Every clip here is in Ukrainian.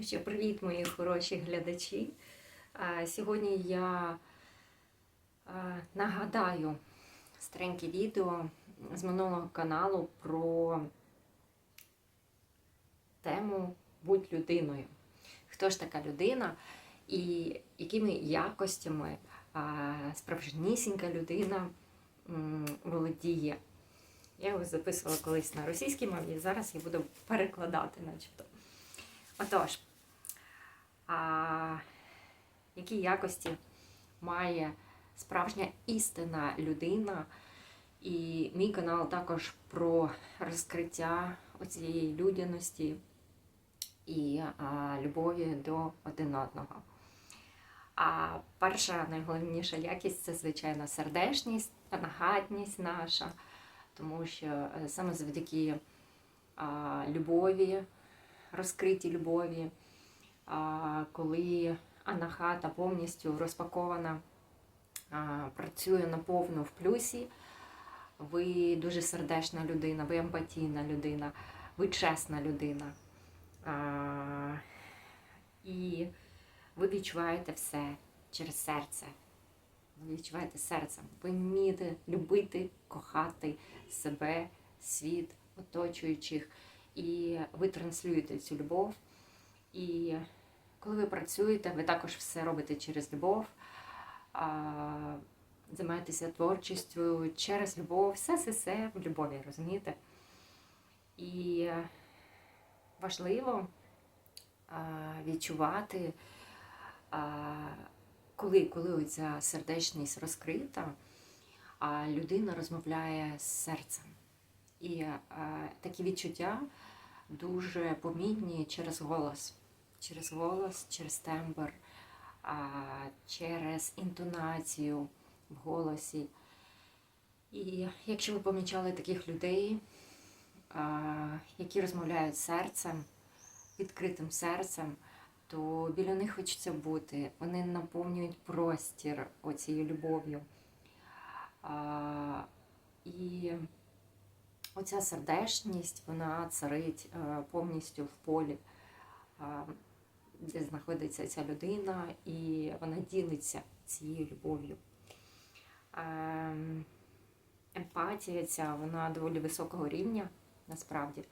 Що, привіт, мої хороші глядачі. Сьогодні я нагадаю стареньке відео з минулого каналу про тему Будь людиною. Хто ж така людина і якими якостями справжнісінька людина володіє. Я його записувала колись на російській мові, зараз я буду перекладати, начебто. Отож, а, які якості має справжня істинна людина? І мій канал також про розкриття цієї людяності і а, любові до один одного. А перша найголовніша якість це, звичайно, сердечність, нагадність наша, тому що е, саме завдяки а, любові, розкритій любові, коли анахата повністю розпакована, працює наповну в плюсі, ви дуже сердечна людина, ви емпатійна людина, ви чесна людина. І ви відчуваєте все через серце. Ви відчуваєте серцем. Ви вмієте любити, кохати себе, світ, оточуючих. І ви транслюєте цю любов. І коли ви працюєте, ви також все робите через любов, займаєтеся творчістю через любов, все все все в любові, розумієте? І важливо відчувати, коли, коли оця сердечність розкрита, а людина розмовляє з серцем. І а, такі відчуття дуже помітні через голос, через голос, через тембр, через інтонацію в голосі. І якщо ви помічали таких людей, які розмовляють серцем, відкритим серцем, то біля них хочеться бути. Вони наповнюють простір оцією любов'ю. І оця сердечність, вона царить е, повністю в полі, е, де знаходиться ця людина, і вона ділиться цією любов'ю. Е, Емпатія ця, вона доволі високого рівня, насправді.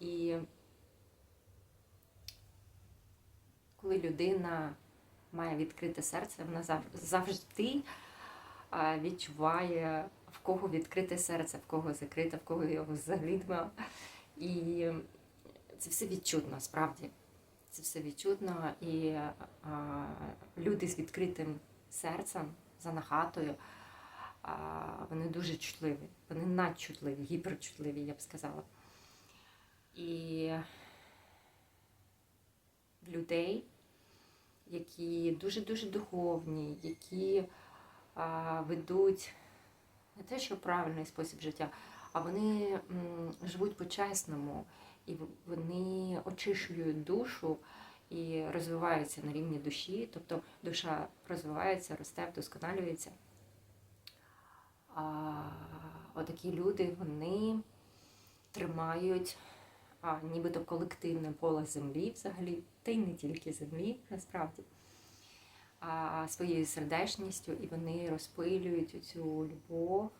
І коли людина має відкрите серце, вона завжди відчуває, в кого відкрите серце, в кого закрите, в кого його взагалі нема. І це все відчутно, справді. Це все відчутно. І а, люди з відкритим серцем, за нахатою, а, вони дуже чутливі, вони надчутливі, гіперчутливі, я б сказала. І людей, які дуже-дуже духовні, які а, ведуть не те, що правильний спосіб життя, а вони живуть по-чесному, і вони очищують душу і розвиваються на рівні душі, тобто душа розвивається, росте, вдосконалюється. А, отакі люди, вони тримають а, нібито колективне поле землі взагалі, та й не тільки землі, насправді, своєю сердечністю, і вони розпилюють цю любов,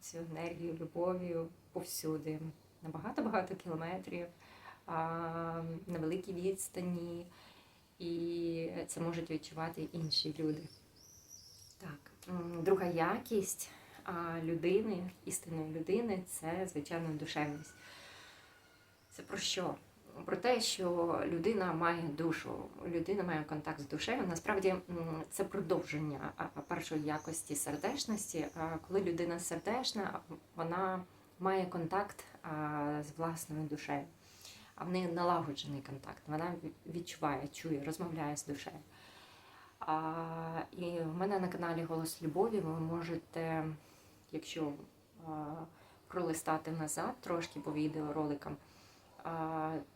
цю енергію любові повсюди, на багато-багато кілометрів, на великій відстані, і це можуть відчувати інші люди. Так, друга якість людини, істинної людини це, звичайно, душевність. Це про що? Про те, що людина має душу, людина має контакт з душею. Насправді це продовження першої якості сердечності. Коли людина сердечна, вона має контакт з власною душею. А в неї налагоджений контакт. Вона відчуває, чує, розмовляє з душею. І в мене на каналі Голос Любові ви можете, якщо пролистати назад трошки по відеороликам,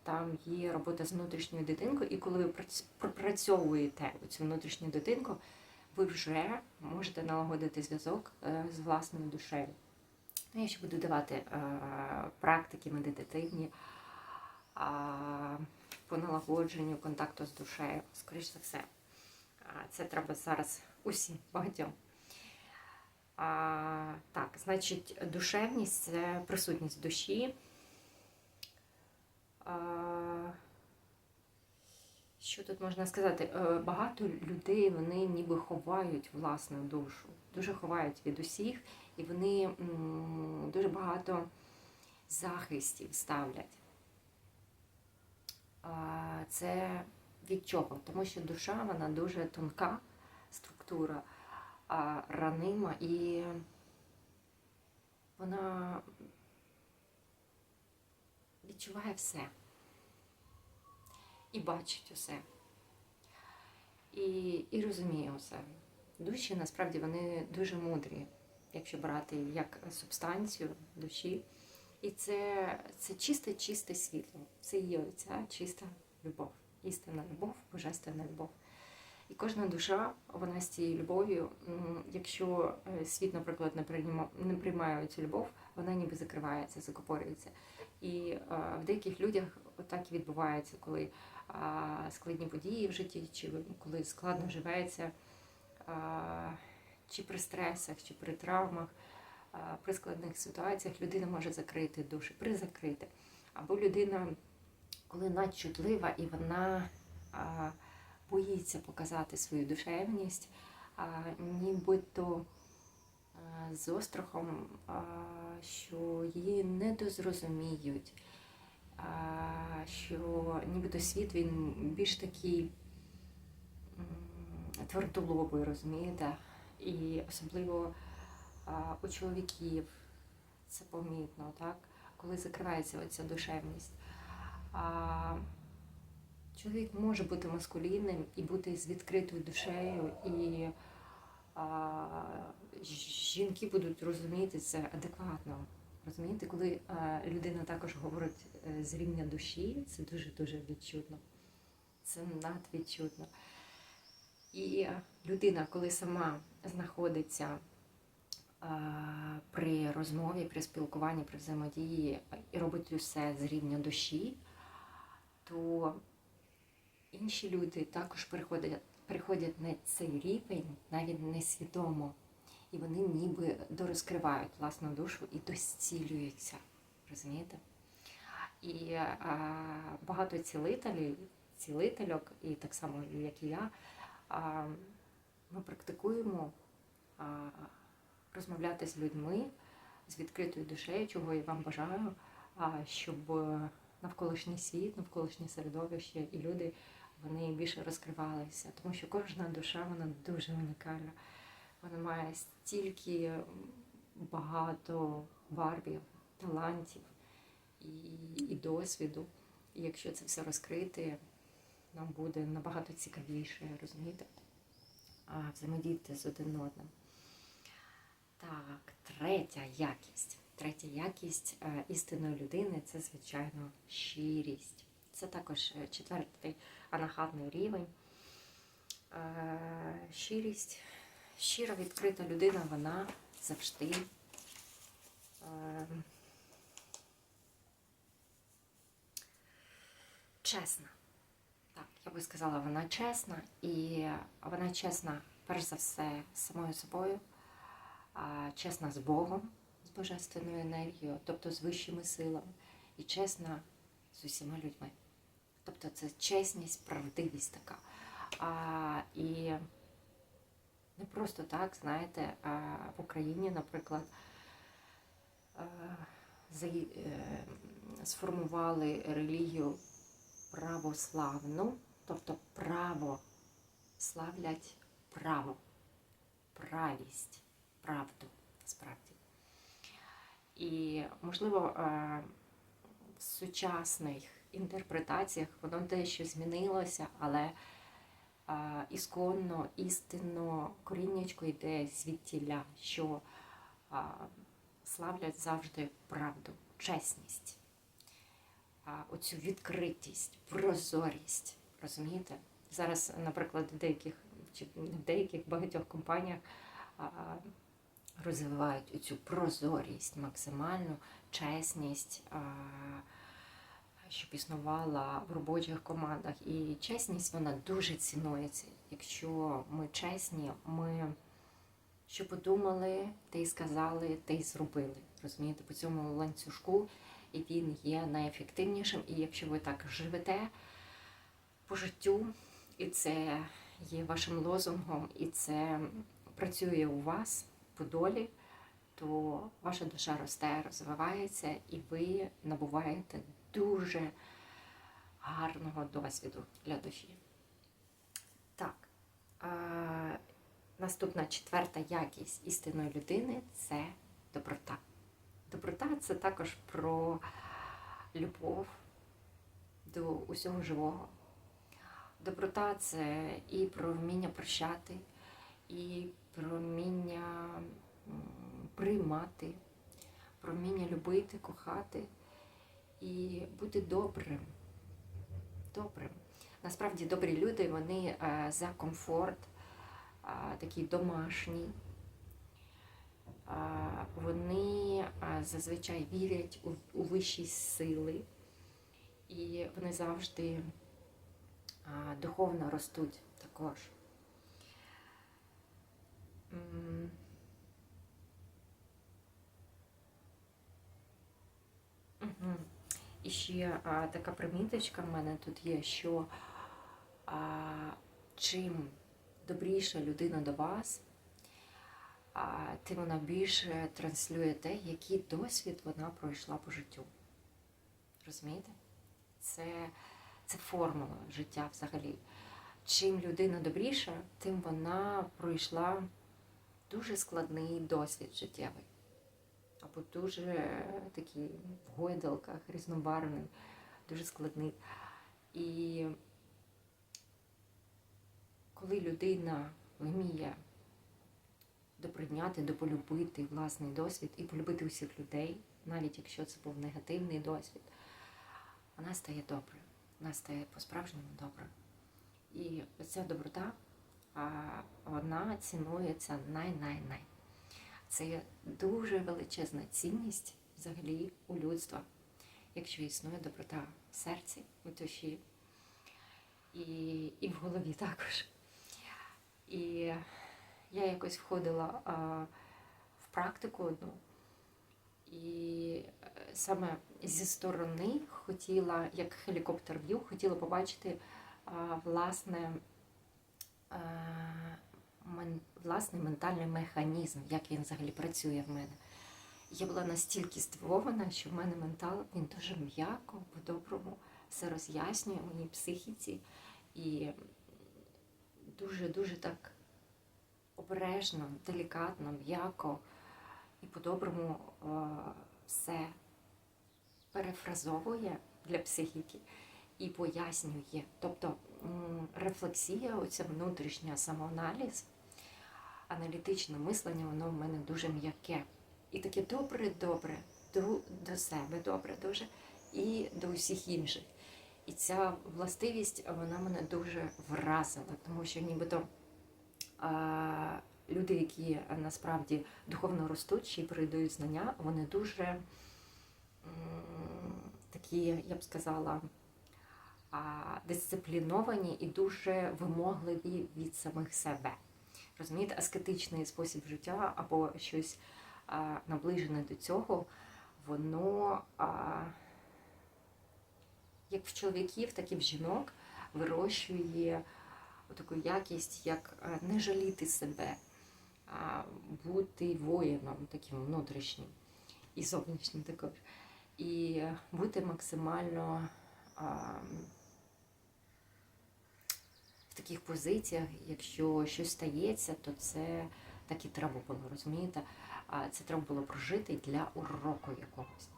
там є робота з внутрішньою дитинкою, і коли ви пропрацьовуєте цю внутрішню дитинку, ви вже можете налагодити зв'язок е, з власною душею. Ну, я ще буду давати е, практики медитативні. По налагодженню контакту з душею, скоріш за все. Це треба зараз усім багатьом. А, так, значить, душевність це присутність душі. Що тут можна сказати? Е, Багато людей вони ніби ховають власну душу, дуже ховають від усіх, і вони дуже багато захистів ставлять. Це від чого? Тому що душа вона дуже тонка структура, ранима і вона відчуває все і бачить усе. І, і розуміє усе. Душі насправді вони дуже мудрі, якщо брати як субстанцію душі. І це, це чисте, чисте світло. Це є ця чиста любов, істинна любов, божественна любов. І кожна душа, вона з цією любов'ю, якщо е, світ, наприклад, не прийма- не приймає цю любов, вона ніби закривається, закупорюється. І е, в деяких людях так і відбувається, коли складні події в житті, чи коли складно живеться, чи при стресах, чи при травмах, при складних ситуаціях людина може закрити душу, призакрити. Або людина, коли надчутлива і вона боїться показати свою душевність, нібито з острахом, що її недозрозуміють що нібито світ він більш такий твердолобий, розумієте? І особливо у чоловіків це помітно, так? коли закривається оця душевність. Чоловік може бути маскулінним і бути з відкритою душею, і а, жінки будуть розуміти це адекватно. Розумієте, коли е, людина також говорить е, з рівня душі, це дуже-дуже відчутно. Це надвідчутно. І е, людина, коли сама знаходиться при розмові, при спілкуванні, при взаємодії і робить усе з рівня душі, то інші люди також переходять, переходять на цей рівень навіть несвідомо. І вони ніби дорозкривають власну душу і дозцілюються. Розумієте? І а, багато цілителів, цілительок, і так само, як і я, а, ми практикуємо а, розмовляти з людьми з відкритою душею, чого я вам бажаю, а, щоб навколишній світ, навколишнє середовище і люди вони більше розкривалися, тому що кожна душа вона дуже унікальна. Вона має стільки багато барвів, талантів і, і досвіду. І якщо це все розкрити, нам буде набагато цікавіше, розумієте? А, взаємодіяти з один одним. Так, третя якість. Третя якість е, істинної людини це, звичайно, щирість. Це також е, четвертий анахатний рівень. Е, щирість щира відкрита людина, вона завжди е, чесна. Так, я би сказала, вона чесна, і вона чесна, перш за все, з самою собою, чесна з Богом, з божественною енергією, тобто з вищими силами, і чесна з усіма людьми. Тобто це чесність, правдивість така. А, І не просто так, знаєте, а в Україні, наприклад, сформували релігію православну, тобто право славлять право, правість, правду справді. І, можливо, в сучасних інтерпретаціях воно дещо змінилося, але ісконно, істинно коріннячко йде звідтіля, що славлять завжди правду, чесність, оцю відкритість, прозорість. Розумієте? Зараз, наприклад, в деяких чи в деяких багатьох компаніях розвивають цю прозорість, максимальну чесність, щоб існувала в робочих командах. І чесність вона дуже цінується. Якщо ми чесні, ми що подумали, те й сказали, те й зробили. Розумієте, по цьому ланцюжку і він є найефективнішим. І якщо ви так живете по життю, і це є вашим лозунгом, і це працює у вас по долі, то ваша душа росте, розвивається, і ви набуваєте дуже гарного досвіду для душі. Так. А, наступна четверта якість істинної людини це доброта. Доброта це також про любов до усього живого. Доброта це і про вміння прощати, і про вміння приймати, про вміння любити, кохати і бути добрим. Добрим. Насправді добрі люди, вони е, за комфорт, е, такі домашні. Е, Вони зазвичай вірять у, вищі сили, і вони завжди духовно ростуть також. М. І ще а, така приміточка в мене тут є, що а, чим добріша людина до вас, а, тим вона більше транслює те, який досвід вона пройшла по життю. Розумієте? Це, це формула життя взагалі. Чим людина добріша, тим вона пройшла дуже складний досвід життєвий. Або дуже такий в гойдалках, різнобарвний, дуже складний. І коли людина вміє доприйняти, дополюбити власний досвід і полюбити усіх людей, навіть якщо це був негативний досвід, вона стає доброю, вона стає по-справжньому доброю. І ця доброта, вона цінується най-най-най. Це дуже величезна цінність взагалі у людства, якщо існує доброта в серці, у душі і, і в голові також. І я якось входила а, в практику одну, і е, саме зі сторони хотіла, як хелікоптер в'ю, хотіла побачити а, власне. а, мен- власний ментальний механізм, як він взагалі працює в мене. Я була настільки здивована, що в мене ментал він дуже м'яко, по-доброму все роз'яснює моїй психіці і дуже-дуже так обережно, делікатно, м'яко і по-доброму все перефразовує для психіки і пояснює. Тобто рефлексія, оця внутрішня самоаналіз, аналітичне мислення, воно в мене дуже м'яке. І таке добре-добре до, до себе, добре дуже, і до усіх інших. І ця властивість вона мене дуже вразила, тому що нібито а, люди, які насправді духовно ростуть чи передають знання, вони дуже м, такі, я б сказала, а, дисципліновані і дуже вимогливі від самих себе. Розумієте, аскетичний спосіб життя або щось а, наближене до цього, воно а, як в чоловіків, так і в жінок вирощує таку якість, як не жаліти себе, а бути воїном таким внутрішнім і зовнішнім також. І бути максимально а, таких позиціях, якщо щось стається, то це так і треба було, розумієте? Це треба було прожити для уроку якогось.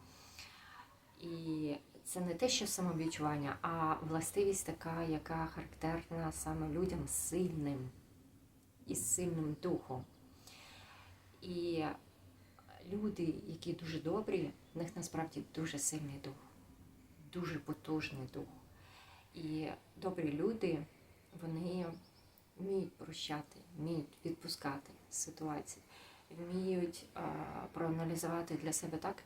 І це не те, що самовідчування, а властивість така, яка характерна саме людям сильним і сильним духом. І люди, які дуже добрі, в них насправді дуже сильний дух, дуже потужний дух. І добрі люди, вони вміють прощати, вміють відпускати ситуації, вміють а, проаналізувати для себе так,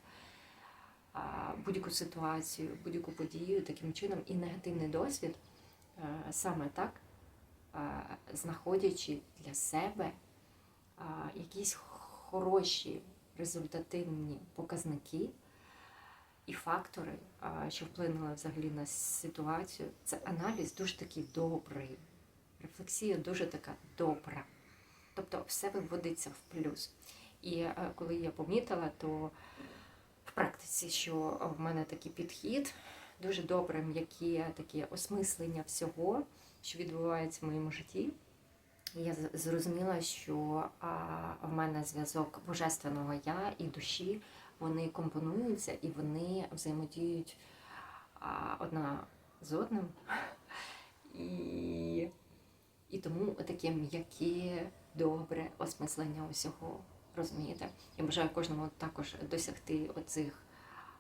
а, будь-яку ситуацію, будь-яку подію таким чином і негативний досвід е, саме так, е, знаходячи для себе а, якісь хороші результативні показники і фактори, що вплинули взагалі на ситуацію, це аналіз дуже такий добрий. Рефлексія дуже така добра. Тобто все виводиться в плюс. І е, коли я помітила, то в практиці, що в мене такий підхід, дуже добре, м'яке таке осмислення всього, що відбувається в моєму житті. Я зрозуміла, що в мене зв'язок божественного я і душі, вони компонуються і вони взаємодіють одна з одним. І, і тому таке м'яке, добре осмислення усього. Розумієте? Я бажаю кожному також досягти оцих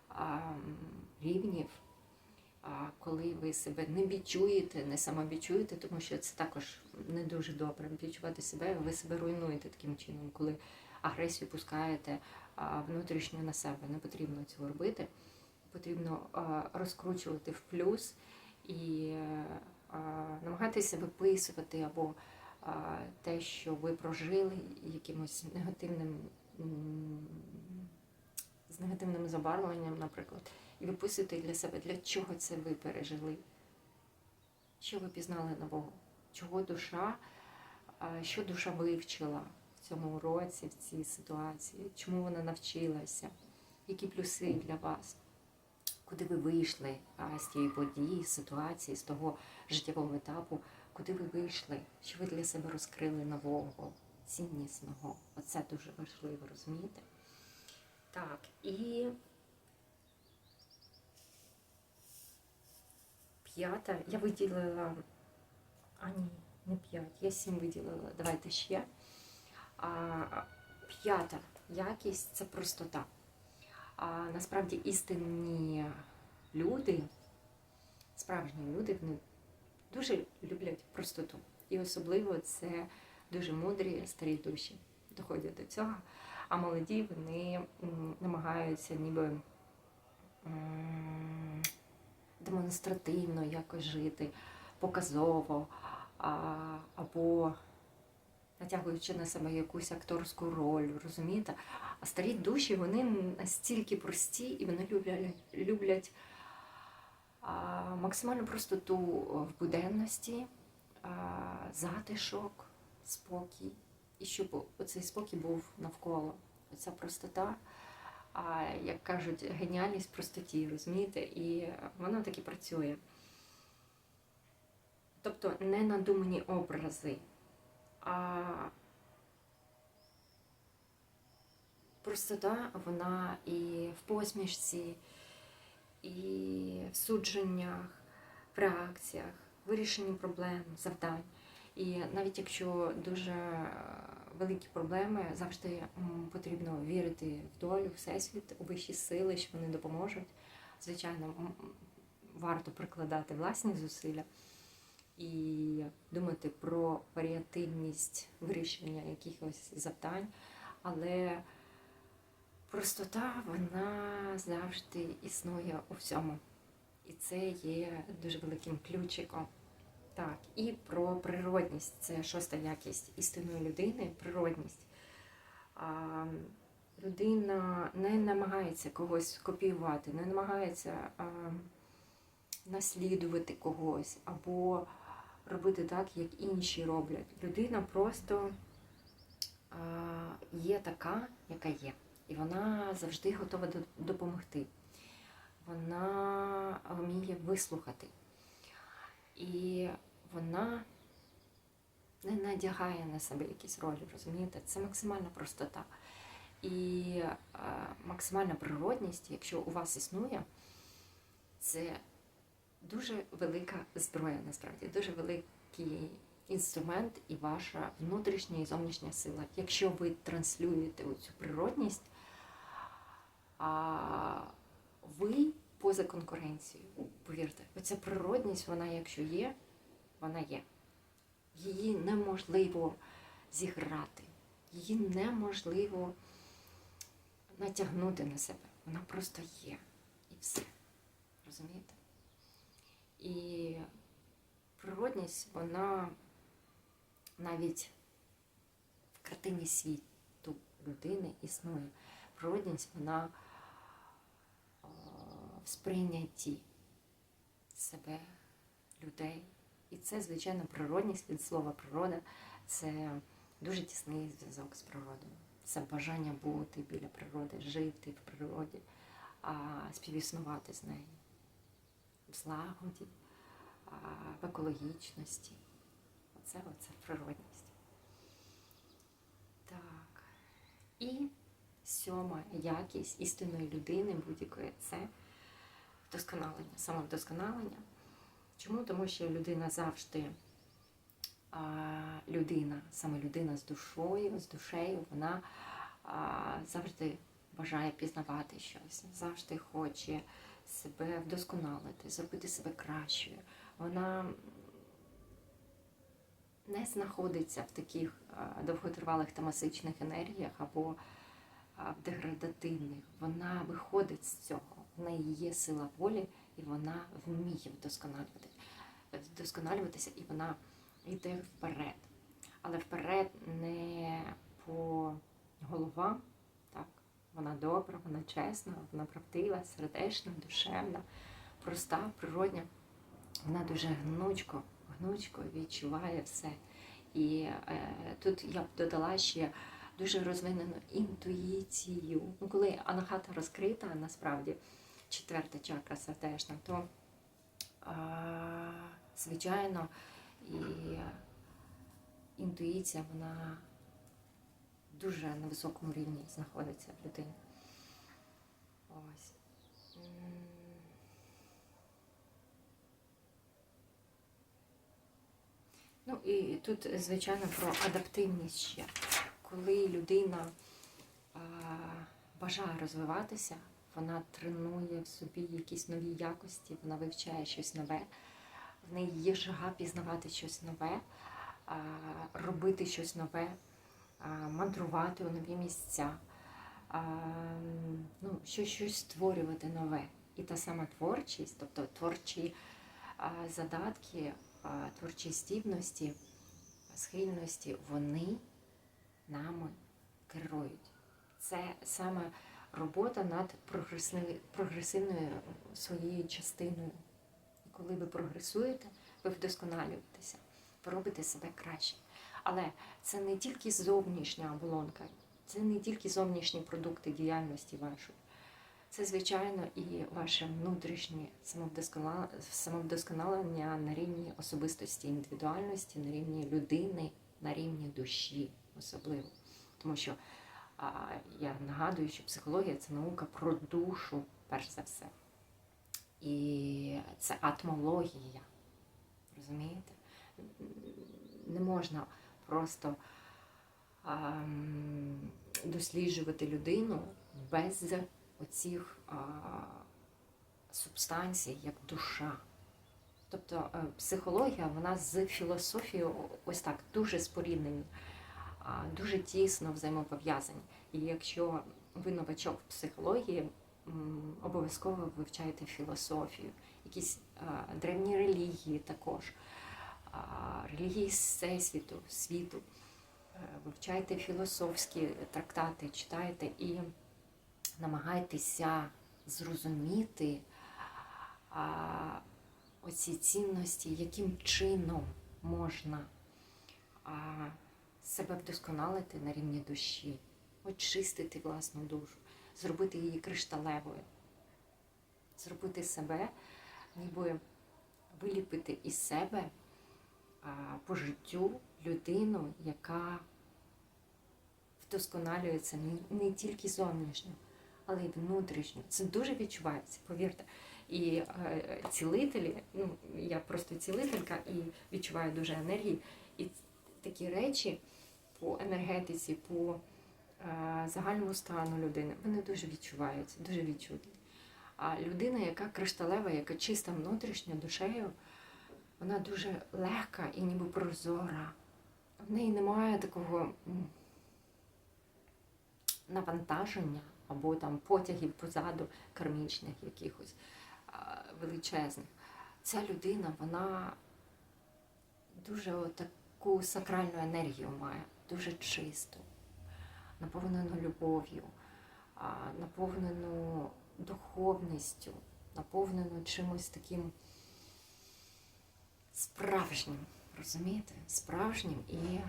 а, рівнів, а, коли ви себе не відчуєте, не самовідчуєте, тому що це також не дуже добре відчувати себе, ви себе руйнуєте таким чином, коли агресію пускаєте внутрішньо на себе. Не потрібно цього робити. Потрібно розкручувати в плюс і намагатися виписувати або те, що ви прожили якимось негативним з негативним забарвленням, наприклад, і виписуєте для себе, для чого це ви пережили, що ви пізнали нового, чого душа, що душа вивчила цьому уроці, в цій ситуації, чому вона навчилася, які плюси для вас, куди ви вийшли з тієї події, з ситуації, з того життєвого етапу, куди ви вийшли, що ви для себе розкрили нового, ціннісного. Оце дуже важливо, розумієте? Так, і п'ята. Я виділила. А ні, не п'ять, я сім виділила. Давайте ще. П'ята якість це простота. А насправді істинні люди, справжні люди, вони дуже люблять простоту. І особливо це дуже мудрі старі душі доходять до цього. А молоді вони намагаються ніби демонстративно якось жити, показово, або натягуючи на себе якусь акторську роль, розумієте? А старі душі вони настільки прості і вони люблять, люблять а, максимальну простоту в буденності, а, затишок, спокій. І щоб оцей спокій був навколо. Оця простота, а, як кажуть, геніальність простоті, розумієте? І воно так і працює. Тобто не надумані образи, простота, вона і в посмішці, і в судженнях, в реакціях, вирішенні проблем, завдань. І навіть якщо дуже великі проблеми, завжди потрібно вірити в долю, всесвіт, у вищі сили, що вони допоможуть. Звичайно, варто прикладати власні зусилля і думати про варіативність вирішення якихось завдань, але простота вона завжди існує у всьому. І це є дуже великим ключиком. Так, і про природність це шоста якість істинної людини природність. А, людина не намагається когось копіювати, не намагається а, наслідувати когось або робити так, як інші роблять. Людина просто є така, яка є. І вона завжди готова допомогти. Вона вміє вислухати. І вона не надягає на себе якісь ролі, розумієте? Це максимальна простота. І максимальна природність, якщо у вас існує, це дуже велика зброя, насправді, дуже великий інструмент і ваша внутрішня і зовнішня сила. Якщо ви транслюєте цю природність, ви поза конкуренцією. Повірте, оця природність, вона, якщо є, вона є. Її неможливо зіграти, її неможливо натягнути на себе. Вона просто є. І все. Розумієте? І природність, вона навіть в картині світу людини існує. Природність, вона е, в сприйнятті себе, людей. І це, звичайно, природність від слова природа це дуже тісний зв'язок з природою. Це бажання бути біля природи, жити в природі, а співіснувати з нею в злагоді, в екологічності. Оце оце природність. Так. І сьома якість істинної людини будь-якої це вдосконалення, самовдосконалення. Чому? Тому що людина завжди а, людина, саме людина з душою, з душею, вона а, завжди бажає пізнавати щось, завжди хоче себе вдосконалити, зробити себе кращою. Вона не знаходиться в таких довготривалих тамасичних енергіях або в деградативних. Вона виходить з цього. В неї є сила волі, і вона вміє вдосконалюватися, вдосконалюватися і вона йде вперед. Але вперед не по головам? Вона добра, вона чесна, вона правдива, сердечна, душевна, проста, природня. Вона дуже гнучко, гнучко відчуває все. І е, тут я б додала ще дуже розвинену інтуїцію. Ну, коли анахата розкрита, насправді четверта чакра сердечна, то а, звичайно і інтуїція вона дуже на високому рівні знаходиться в людині. Ось. Ну і тут, звичайно, про адаптивність ще. Коли людина а, бажає розвиватися, вона тренує в собі якісь нові якості, вона вивчає щось нове, в неї є жага пізнавати щось нове, а, робити щось нове, мандрувати у нові місця, ну, щось, створювати нове. І та сама творчість, тобто творчі задатки, творчі здібності, схильності, вони нами керують. Це саме робота над прогресивною, своєю частиною. Коли ви прогресуєте, ви вдосконалюєтеся, ви робите себе краще. Але це не тільки зовнішня оболонка, це не тільки зовнішні продукти діяльності вашої. Це, звичайно, і ваше внутрішнє самовдосконалення на рівні особистості, індивідуальності, на рівні людини, на рівні душі особливо. Тому що а, я нагадую, що психологія це наука про душу, перш за все. І це атмологія. Розумієте? Не можна просто а, досліджувати людину без оцих а, субстанцій, як душа. Тобто е, психологія, вона з філософією ось так дуже споріднені, дуже тісно взаємопов'язані. І якщо ви новачок в психології, обов'язково вивчайте філософію, якісь а, древні релігії також, релігії всесвіту, світу. Е, Вивчайте філософські трактати, читайте і намагайтеся зрозуміти оці цінності, яким чином можна себе вдосконалити на рівні душі, очистити власну душу, зробити її кришталевою, зробити себе, ніби виліпити із себе по життю людину, яка вдосконалюється не, тільки зовнішньо, але й внутрішньо. Це дуже відчувається, повірте. І е, цілителі, ну я просто цілителька і відчуваю дуже енергії. І такі речі по енергетиці, по е, загальному стану людини, вони дуже відчуваються, дуже відчутні. А людина, яка кришталева, яка чиста внутрішньо душею, вона дуже легка і ніби прозора. В неї немає такого навантаження або там потягів позаду кармічних якихось величезних. Ця людина, вона дуже таку сакральну енергію має, дуже чисту, наповнену любов'ю, наповнену духовністю, наповнену чимось таким справжнім, розумієте? Справжнім і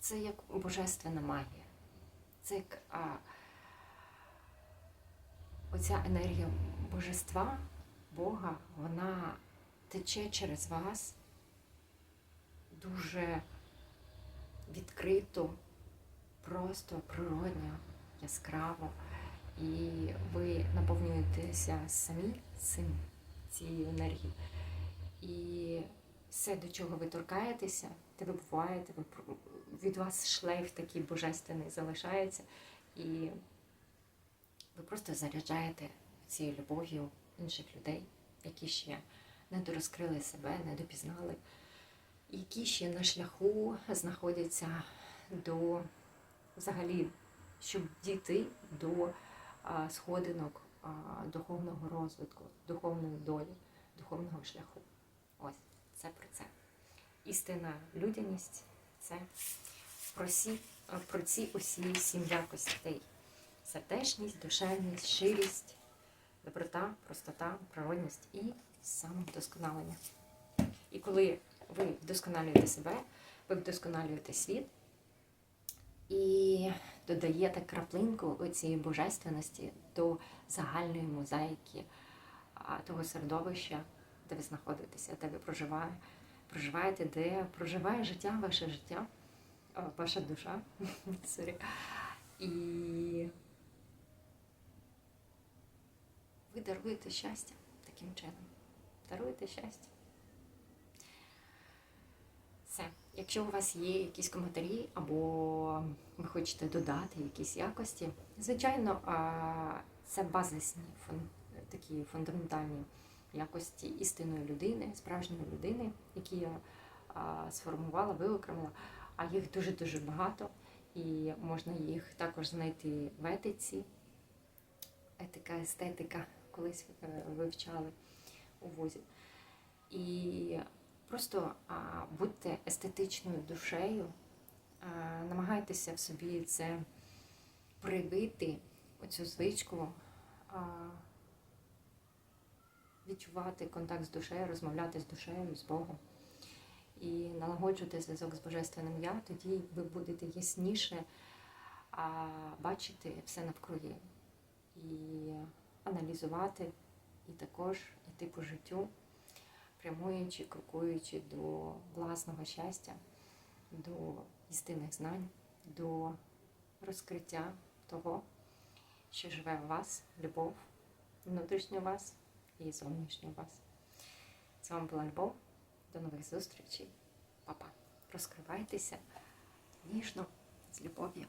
це як божественна магія. Це як а, оця енергія божества, Бога, вона тече через вас дуже відкрито, просто природньо, яскраво. І ви наповнюєтеся самі цим, цією енергією. І все, до чого ви торкаєтеся, те ви буваєте, ви, від вас шлейф такий божественний залишається. І ви просто заряджаєте цією любов'ю інших людей, які ще не дорозкрили себе, не допізнали, які ще на шляху знаходяться до взагалі, щоб дійти до сходинок духовного розвитку, духовної долі, духовного шляху. Ось це про це. Істинна людяність це про, сі, про ці усі сім якостей. Сердечність, душевність, щирість, доброта, простота, природність і самовдосконалення. І коли ви вдосконалюєте себе, ви вдосконалюєте світ додаєте краплинку цієї божественності до загальної мозаїки того середовища, де ви знаходитеся, де ви проживаєте, проживаєте, де проживає життя, ваше життя, ваша душа. Сорі. І ви даруєте щастя таким чином. Даруєте щастя. Все. Якщо у вас є якісь коментарі, або ви хочете додати якісь якості, звичайно, це базисні такі фундаментальні якості істинної людини, справжньої людини, які я сформувала, виокремила, а їх дуже-дуже багато, і можна їх також знайти в етиці. Етика, естетика, колись е, вивчали у вузі. І просто а, будьте естетичною душею, а, намагайтеся в собі це привити, оцю звичку, а, відчувати контакт з душею, розмовляти з душею, з Богом. І налагоджувати зв'язок з Божественним Я, тоді ви будете ясніше а, бачити все навкруги і аналізувати, і також йти по життю, прямуючи, крокуючи до власного щастя, до істинних знань, до розкриття того, що живе в вас, любов, внутрішню вас і зовнішню вас. З вами була Любов. До нових зустрічей. Па-па. Розкривайтеся ніжно з любов'ю.